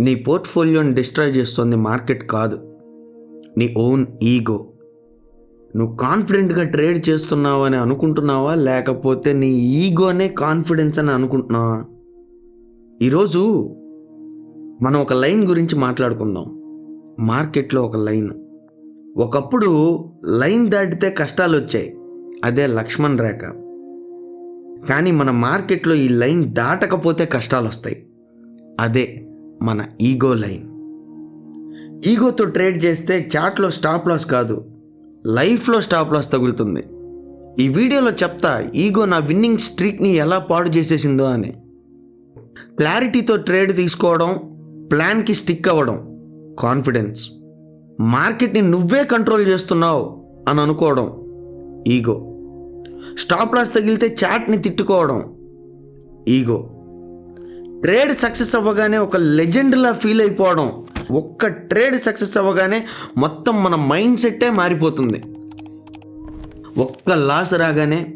నీ పోర్ట్ఫోలియోని డిస్ట్రాయ్ చేస్తుంది మార్కెట్ కాదు. నీ ఓన్ ఈగో. నువ్వు కాన్ఫిడెంట్గా ట్రేడ్ చేస్తున్నావు అని అనుకుంటున్నావా? లేకపోతే నీ ఈగోనే కాన్ఫిడెన్స్ అని అనుకుంటున్నావా? ఈరోజు మనం ఒక లైన్ గురించి మాట్లాడుకుందాం. మార్కెట్లో ఒక లైన్. ఒకప్పుడు లైన్ దాటితే కష్టాలు వచ్చాయి. అదే లక్ష్మణ్ రేఖ. కానీ మన మార్కెట్లో ఈ లైన్ దాటకపోతే కష్టాలు వస్తాయి. అదే మన ఈగో లైన్. ఈగోతో ట్రేడ్ చేస్తే చాట్లో స్టాప్ లాస్ కాదు లైఫ్లో స్టాప్ లాస్ తగులుతుంది. ఈ వీడియోలో చెప్తా ఈగో నా విన్నింగ్ స్ట్రీక్ని ఎలా పాడు చేసేసిందో అని. క్లారిటీతో ట్రేడ్ తీసుకోవడం ప్లాన్కి స్టిక్ అవ్వడం కాన్ఫిడెన్స్. మార్కెట్ని నువ్వే కంట్రోల్ చేస్తున్నావు అని అనుకోవడం ఈగో. స్టాప్ లాస్ తగిలితే చాట్ని తిట్టుకోవడం ఈగో. ట్రేడ్ సక్సెస్ అవ్వగానే ఒక లెజెండ్లా ఫీల్ అయిపోవడం ఒక్క ట్రేడ్ సక్సెస్ అవ్వగానే మొత్తం మన మైండ్ సెట్టే మారిపోతుంది. ఒక్క లాస్ రాగానే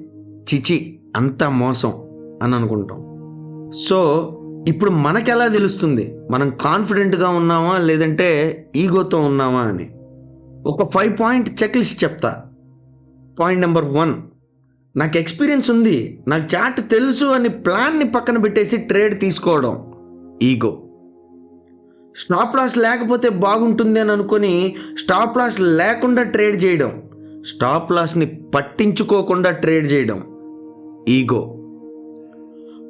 చిచి అంతా మోసం అని అనుకుంటాం. సో ఇప్పుడు మనకెలా తెలుస్తుంది? మనం కాన్ఫిడెంట్గా ఉన్నామా లేదంటే ఈగోతో ఉన్నామా అని. ఒక ఫైవ్ పాయింట్ చెక్ లిస్ట్ చెప్తా. Point number one. నాకు ఎక్స్పీరియన్స్ ఉంది. నాకు చాట్ తెలుసు అని ప్లాన్ని పక్కన పెట్టేసి ట్రేడ్ తీసుకోవడం. ఈగో స్టాప్ లాస్ లేకపోతే బాగుంటుంది అని అనుకొని స్టాప్ లాస్ లేకుండా ట్రేడ్ చేయడం. స్టాప్ లాస్ని పట్టించుకోకుండా ట్రేడ్ చేయడం. ఈగో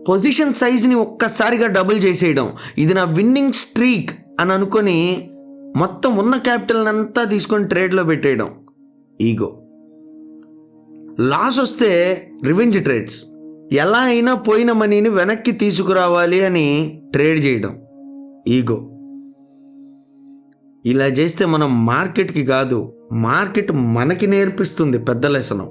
పొజిషన్ సైజ్ని ఒక్కసారిగా డబుల్ చేసేయడం. ఇది నా విన్నింగ్ స్ట్రీక్ అని అనుకొని మొత్తం ఉన్న క్యాపిటల్ అంతా తీసుకొని ట్రేడ్లో పెట్టేయడం. ఈగో లాస్ వస్తే రివెంజ్ ట్రేడ్స్ ఎలా అయినా పోయిన మనీని వెనక్కి తీసుకురావాలి అని ట్రేడ్ చేయడం. ఈగో ఇలా చేస్తే మనం మార్కెట్కి కాదు మార్కెట్ మనకి నేర్పిస్తుంది పెద్ద లెసనం.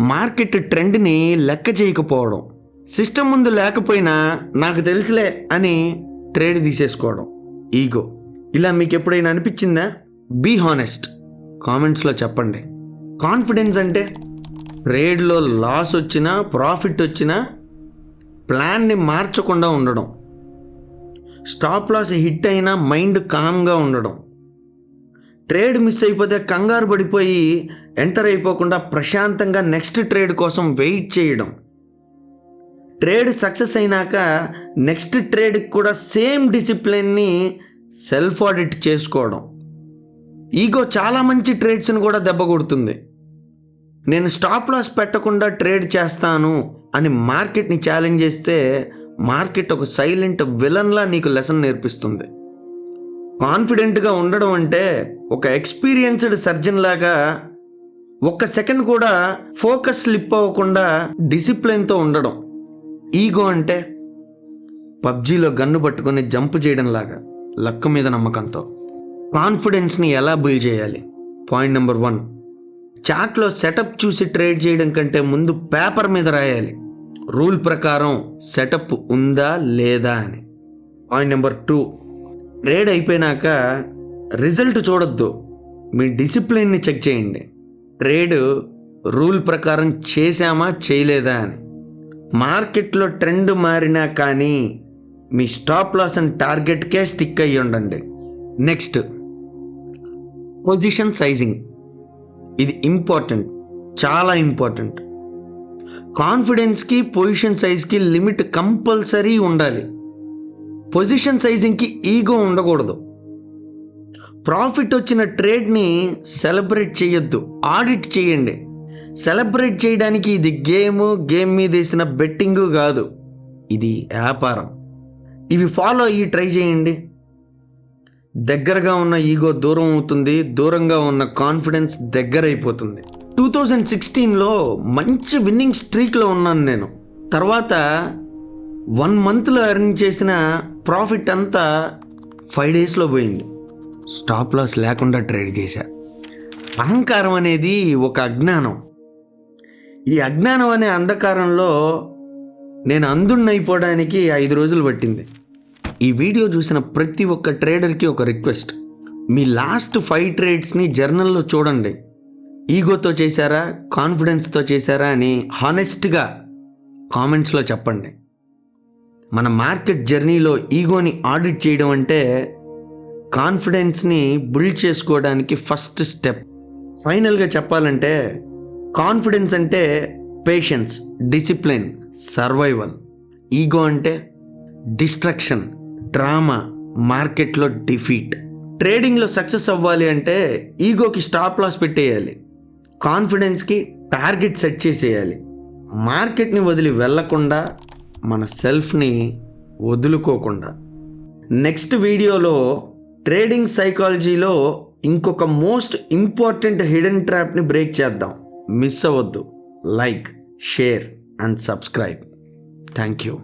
మార్కెట్ ట్రెండ్ని లెక్క చేయకపోవడం సిస్టమ్ ముందు లేకపోయినా నాకు తెలుసులే అని ట్రేడ్ తీసేసుకోవడం. ఈగో ఇలా మీకు ఎప్పుడైనా అనిపించిందా? బీ హానెస్ట్ కామెంట్స్లో చెప్పండి. కాన్ఫిడెన్స్ అంటే ట్రేడ్లో లాస్ వచ్చినా ప్రాఫిట్ వచ్చినా ప్లాన్ని మార్చకుండా ఉండడం. స్టాప్ లాస్ హిట్ అయినా మైండ్ కామ్గా ఉండడం. ట్రేడ్ మిస్ అయిపోతే కంగారు పడిపోయి ఎంటర్ అయిపోకుండా ప్రశాంతంగా నెక్స్ట్ ట్రేడ్ కోసం వెయిట్ చేయడం. ట్రేడ్ సక్సెస్ అయినాక నెక్స్ట్ ట్రేడ్కి కూడా సేమ్ డిసిప్లిన్ని సెల్ఫ్ ఆడిట్ చేసుకోవడం. ఈగో చాలా మంచి ట్రేడ్స్ని కూడా దెబ్బ కొడుతుంది. నేను స్టాప్ లాస్ పెట్టకుండా ట్రేడ్ చేస్తాను అని మార్కెట్ని ఛాలెంజ్ చేస్తే మార్కెట్ ఒక సైలెంట్ విలన్లా నీకు లెసన్ నేర్పిస్తుంది. కాన్ఫిడెంట్గా ఉండడం అంటే ఒక ఎక్స్పీరియన్స్డ్ సర్జన్ లాగా ఒక్క సెకండ్ కూడా ఫోకస్ స్లిప్ అవ్వకుండా డిసిప్లిన్తో ఉండడం. ఈగో అంటే పబ్జీలో గన్ను పట్టుకొని జంప్ చేయడం లాగా లక్క మీద నమ్మకంతో. కాన్ఫిడెన్స్ని ఎలా బిల్డ్ చేయాలి? పాయింట్ నెంబర్ వన్ చాట్లో సెటప్ చూసి ట్రేడ్ చేయడం కంటే ముందు పేపర్ మీద రాయాలి. రూల్ ప్రకారం సెటప్ ఉందా లేదా అని. Point number two. ట్రేడ్ అయిపోయినాక రిజల్ట్ చూడొద్దు. మీ డిసిప్లిన్ని చెక్ చేయండి. ట్రేడ్ రూల్ ప్రకారం చేశామా చేయలేదా అని. మార్కెట్లో ట్రెండ్ మారినా కానీ మీ స్టాప్ లాస్ అండ్ టార్గెట్కే స్టిక్ అయ్యి ఉండండి. నెక్స్ట్. Position sizing. ఇది ఇంపార్టెంట్ చాలా ఇంపార్టెంట్. కాన్ఫిడెన్స్కి పొజిషన్ సైజ్కి లిమిట్ కంపల్సరీ ఉండాలి. పొజిషన్ సైజింగ్కి ఈగో ఉండకూడదు. ప్రాఫిట్ వచ్చిన ట్రేడ్ని సెలబ్రేట్ చేయొద్దు ఆడిట్ చేయండి. సెలబ్రేట్ చేయడానికి ఇది గేమ్ గేమ్ మీద వేసిన బెట్టింగు కాదు ఇది వ్యాపారం. ఇవి ఫాలో అయ్యి ట్రై చేయండి. దగ్గరగా ఉన్న ఈగో దూరం అవుతుంది దూరంగా ఉన్న కాన్ఫిడెన్స్ దగ్గర అయిపోతుంది టూ థౌజండ్ సిక్స్టీన్లో మంచి విన్నింగ్ స్ట్రీక్లో ఉన్నాను నేను. తర్వాత వన్ మంత్లో ఎర్న్ చేసిన ప్రాఫిట్ అంతా ఫైవ్ డేస్లో పోయింది. స్టాప్ లాస్ లేకుండా ట్రేడ్ చేశా. అహంకారం అనేది ఒక అజ్ఞానం. ఈ అజ్ఞానం అనే అంధకారంలో నేను అందున్నైపోవడానికి ఐదు రోజులు పట్టింది. ఈ వీడియో చూసిన ప్రతి ఒక్క ట్రేడర్కి ఒక రిక్వెస్ట్. మీ లాస్ట్ ఫైవ్ ట్రేడ్స్ని జర్నల్లో చూడండి. ఈగోతో చేశారా కాన్ఫిడెన్స్తో చేశారా అని హానెస్ట్గా కామెంట్స్లో చెప్పండి. మన మార్కెట్ జర్నీలో ఈగోని ఆడిట్ చేయడం అంటే కాన్ఫిడెన్స్ని బిల్డ్ చేసుకోవడానికి ఫస్ట్ స్టెప్. ఫైనల్గా చెప్పాలంటే కాన్ఫిడెన్స్ అంటే పేషెన్స్ డిసిప్లిన్ సర్వైవల్. ఈగో అంటే డిస్ట్రక్షన్. డ్రామా మార్కెట్లో డిఫీట్. ట్రేడింగ్లో సక్సెస్ అవ్వాలి అంటే ఈగోకి స్టాప్ లాస్ పెట్టేయాలి. కాన్ఫిడెన్స్కి టార్గెట్ సెట్ చేసేయాలి. మార్కెట్ని వదిలి వెళ్ళకుండా మన సెల్ఫ్ని వదులుకోకుండా. నెక్స్ట్ వీడియోలో ట్రేడింగ్ సైకాలజీలో ఇంకొక మోస్ట్ ఇంపార్టెంట్ హిడెన్ ట్రాప్ని బ్రేక్ చేద్దాం. మిస్ అవ్వద్దు. Like share and subscribe. Thank you.